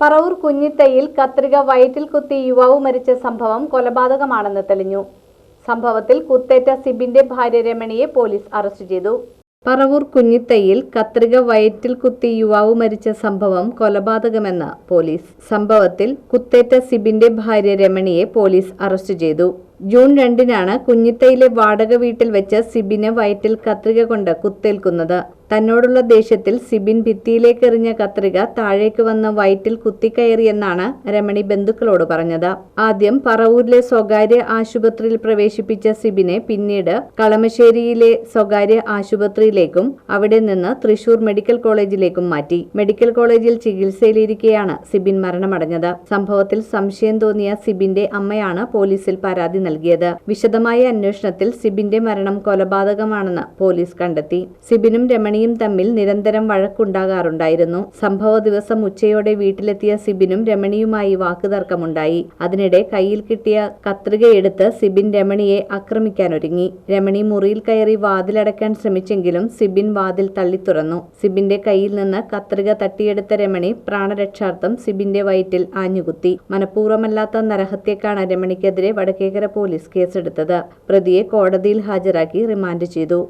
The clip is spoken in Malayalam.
പറവൂർ കുഞ്ഞിത്തയിൽ കത്രിക വയറ്റിൽ കുത്തി യുവാവ് മരിച്ച സംഭവം കൊലപാതകമാണെന്ന് തെളിഞ്ഞു. സംഭവത്തിൽ കുത്തേറ്റ സിബിന്റെ ഭാര്യ രമണിയെ പോലീസ് അറസ്റ്റ് ചെയ്തു. പറവൂർ കുഞ്ഞിത്തയിൽ കത്രിക വയറ്റിൽ കുത്തി യുവാവ് മരിച്ച സംഭവം കൊലപാതകമെന്ന് പോലീസ്. സംഭവത്തിൽ കുത്തേറ്റ സിബിന്റെ ഭാര്യ രമണിയെ പോലീസ് അറസ്റ്റ് ചെയ്തു. ജൂൺ രണ്ടിനാണ് കുഞ്ഞിത്തയിലെ വാടക വീട്ടിൽ വെച്ച് സിബിന് വയറ്റിൽ കത്രിക കൊണ്ട് കുത്തേൽക്കുന്നത്. തന്നോടുള്ള ദേഷ്യത്തിൽ സിബിൻ ഭിത്തിയിലേക്ക് എറിഞ്ഞ കത്രിക താഴേക്ക് വന്ന് വയറ്റിൽ കുത്തിക്കയറിയെന്നാണ് രമണി ബന്ധുക്കളോട് പറഞ്ഞത്. ആദ്യം പറവൂരിലെ സ്വകാര്യ ആശുപത്രിയിൽ പ്രവേശിപ്പിച്ച സിബിനെ പിന്നീട് കളമശ്ശേരിയിലെ സ്വകാര്യ ആശുപത്രിയിലേക്കും അവിടെ നിന്ന് തൃശൂർ മെഡിക്കൽ കോളേജിലേക്കും മാറ്റി. മെഡിക്കൽ കോളേജിൽ ചികിത്സയിലിരിക്കെയാണ് സിബിൻ മരണമടഞ്ഞത്. സംഭവത്തിൽ സംശയം തോന്നിയ സിബിന്റെ അമ്മയാണ് പോലീസിൽ പരാതി നൽകിയത്. വിശദമായ അന്വേഷണത്തിൽ സിബിന്റെ മരണം കൊലപാതകമാണെന്ന് പോലീസ് കണ്ടെത്തി. സിബിനും രമണിയും തമ്മിൽ നിരന്തരം വഴക്കുണ്ടാകാറുണ്ടായിരുന്നു. സംഭവ ദിവസം ഉച്ചയോടെ വീട്ടിലെത്തിയ സിബിനും രമണിയുമായി വാക്കുതർക്കമുണ്ടായി. അതിനിടെ കയ്യിൽ കിട്ടിയ കത്രികയെടുത്ത് സിബിൻ രമണിയെ ആക്രമിക്കാനൊരുങ്ങി. രമണി മുറിയിൽ കയറി വാതിലടയ്ക്കാൻ ശ്രമിച്ചെങ്കിലും സിബിൻ വാതിൽ തള്ളി തുറന്നു. സിബിന്റെ കയ്യിൽ നിന്ന് കത്രിക തട്ടിയെടുത്ത രമണി പ്രാണരക്ഷാർത്ഥം സിബിന്റെ വയറ്റിൽ ആഞ്ഞുകുത്തി. മനഃപൂർവമല്ലാത്ത നരഹത്യക്കാണ് രമണിക്കെതിരെ വടക്കേക്കര പോലീസ് കേസെടുത്തത്. പ്രതിയെ കോടതിയിൽ ഹാജരാക്കി റിമാൻഡ് ചെയ്തു.